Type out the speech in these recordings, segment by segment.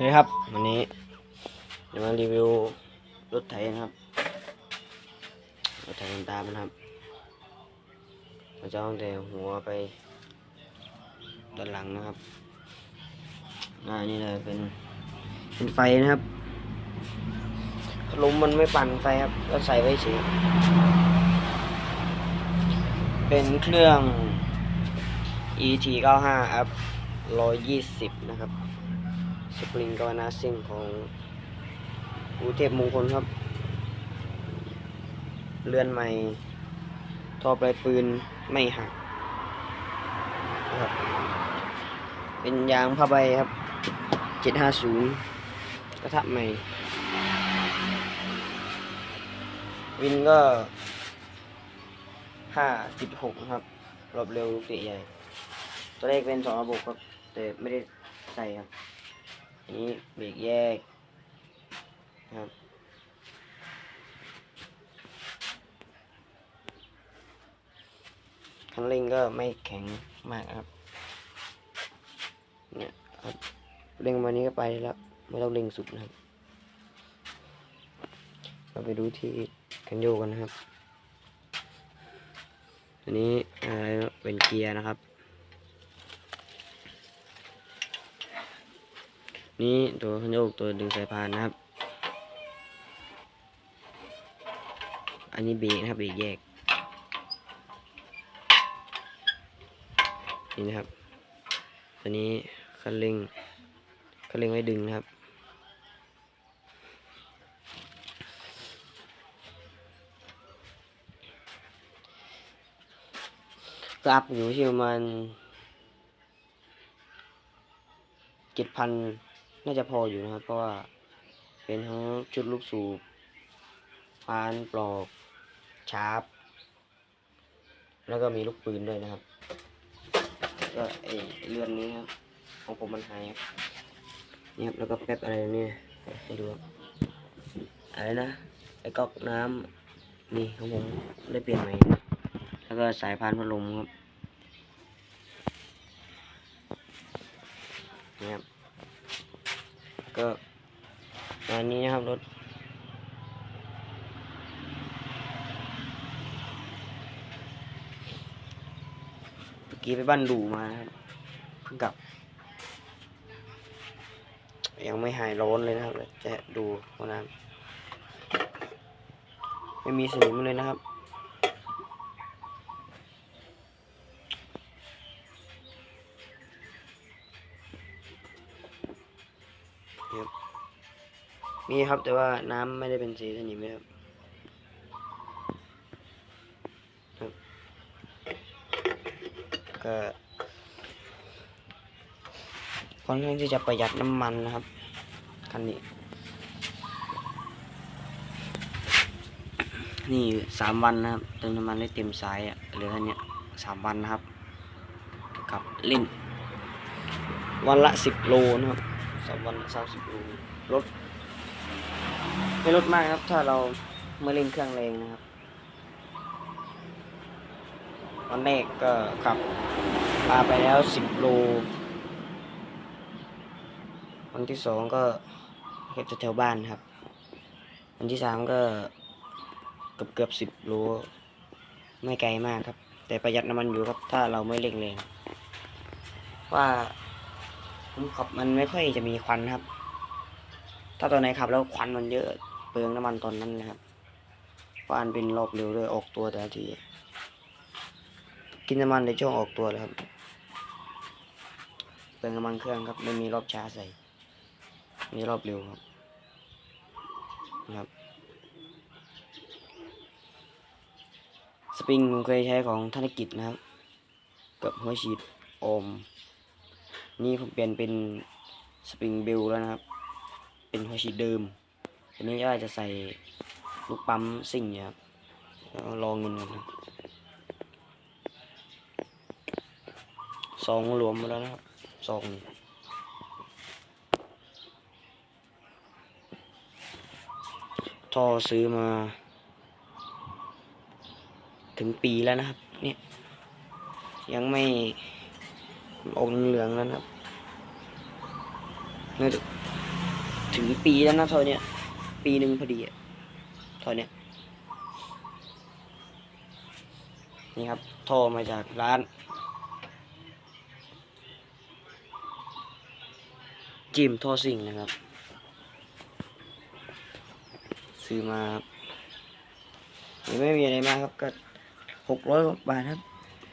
สวัสดีครับ วันนี้จะมารีวิวรถไถนะครับ รถไถตามนะครับเราจะเอาแต่หัวไปด้านหลังนะครับอ่านี่เลยเป็นเป็นไฟนะครับลมมันไม่ปั่นไฟครับก็ใส่ไว้เฉยเป็นเครื่อง ET 95 ครับ120 นะครับ สปริงกาวนาซิ่งของอูเทพมงคลครับเลื่อนใหม่ท่อปลายปืนไม่หักนะครับเป็นยางผ้าใบครับ 750 กระทะใหม่ วินก็ 5.6 ครับ รอบเร็วลูกเตะใหญ่ ตัวแรกเป็นสองระบบครับ แต่ไม่ได้ใส่ครับ นี้เบรกแยกครับคันเร่งก็ไม่แข็งมากครับเนี่ยครับเร่งมานี้ก็ไปแล้ว ไม่ต้องเร่งสุดนะครับ เราไปดูที่คันโยกกันนะครับ อันนี้อะไรเป็นเกียร์นะครับ นี่ตัวคันโยกตัวดึงสายพานนะครับ อันนี้เบรกนะครับเบรกแยก นี่นะครับ ตัวนี้คันเร่งคันเร่งไว้ดึงนะครับก็อัพอยู่ที่ประมาณเจ็ดพัน น่าจะพออยู่นะครับ เพราะว่าเป็นทั้งชุดลูกสูบพานปลอกชาร์ปแล้วก็มีลูกปืนด้วยนะครับ ก็ไอเรือนนี้ครับของผมมันหายครับนี่ครับแล้วก็แป๊บอะไรเนี่ยให้ดูอะไรนะไอ้ก๊อกน้ำนี่ของผมได้เปลี่ยนใหม่นะแล้วก็สายพานพัดลมครับนี่ครับ ก็อันนี้นะครับรถเมื่อกี้ไปบ้านดูมาครับเพิ่งกลับ ยังไม่หายร้อนเลยนะครับเดี๋ยจะดูห้องน้ำไม่มีสนิมเลยนะครับ ครับมีครับแต่ว่าน้ำไม่ได้เป็นสีสนิมนะครับครับก็ค่อนข้างที่จะประหยัดน้ำมันนะครับคันนี้ นี่สามวันนะครับเติมน้ำมันได้เต็มสายอะเหลือแค่เนี้สามวันนะครับกับเล่น วันละสิบโลนะครับ สามวันสามสิบโลลดไม่ลดมากครับ ถ้าเราไม่เร่งเครื่องแรงนะครับวันแรกก็ขับพาไปแล้วสิบโล วันที่สองก็เก็บแถวๆบ้านครับ วันที่สามก็เกือบเกือบสิบโล ไม่ไกลมากครับ แต่ประหยัดน้ำมันอยู่ครับ ถ้าเราไม่เร่งแรงว่าผม ขับมันไม่ค่อยจะมีควันครับ ถ้าตอนไหนขับแล้วควันมันเยอะเปลืองน้ำมันตอนนั้นนะครับเพราะอันเป็นรอบเร็วด้วยออกตัวแต่ที กินน้ำมันในช่วงออกตัวเลยครับเปลืองน้ำมันเครื่องครับไม่มีรอบช้าใส่ มีรอบเร็วครับนะครับสปริงผมเคยใช้ของธนกิจนะครับ กับหัวฉีดโอม นี่ผมเปลี่ยนเป็นสปริงเบลแล้วนะครับ เป็นหัวฉีดเดิมอันนี้ก็จะใส่ลูกปั๊มซิ่งเนี่ยครับแล้วลองเงินกันสองรวมมาแล้วนะครับสองท่อซื้อมา ถึงปีแล้วนะครับ เนี่ย ยังไม่ ออกเหลืองแล้วนะครับนี่ดูถึงปีแล้วนะท่อเนี้ย ปีหนึ่งพอดีอะท่อเนี้ย นี่ครับท่อมาจากร้าน จิมท่อซิ่งนะครับ ซื้อมาครับไม่มีอะไรมากครับก็หกร้อยบาทครับ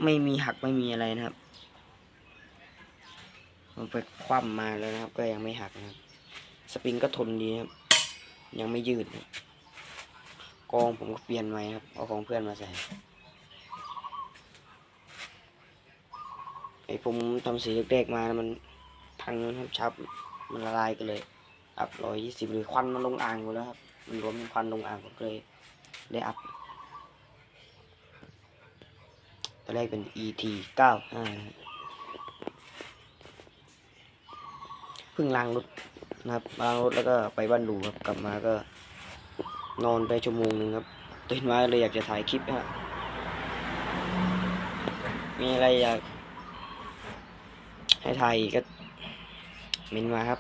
ไม่มีหักไม่มีอะไรนะครับ มันไปคว่ำมาแล้วนะครับ ก็ยังไม่หักนะครับ สปริงก็ทนดีครับ ยังไม่ยืดนะกองผมก็เปลี่ยนใหม่ครับ เอาของเพื่อนมาใส่ไอผมทำสีเด็กๆมานะมันพังนะครับชับ มันละลายกันเลย อัพร้อยยี่สิบหรือควันมันลงอ่างหมดแล้วครับ มันรวมเป็นควันลงอ่างก็เลยได้อัพตอนแรกเป็น ET เก้าห้านะครับ เพิ่งล้างรถนะครับล้างรถแล้วก็ไปบ้านดูครับกลับมาก็ นอนไปชั่วโมงหนึ่งครับตื่นมาเลยอยากจะถ่ายคลิปฮะมีอะไรอยากให้ถ่ายกก็เมนมาครับ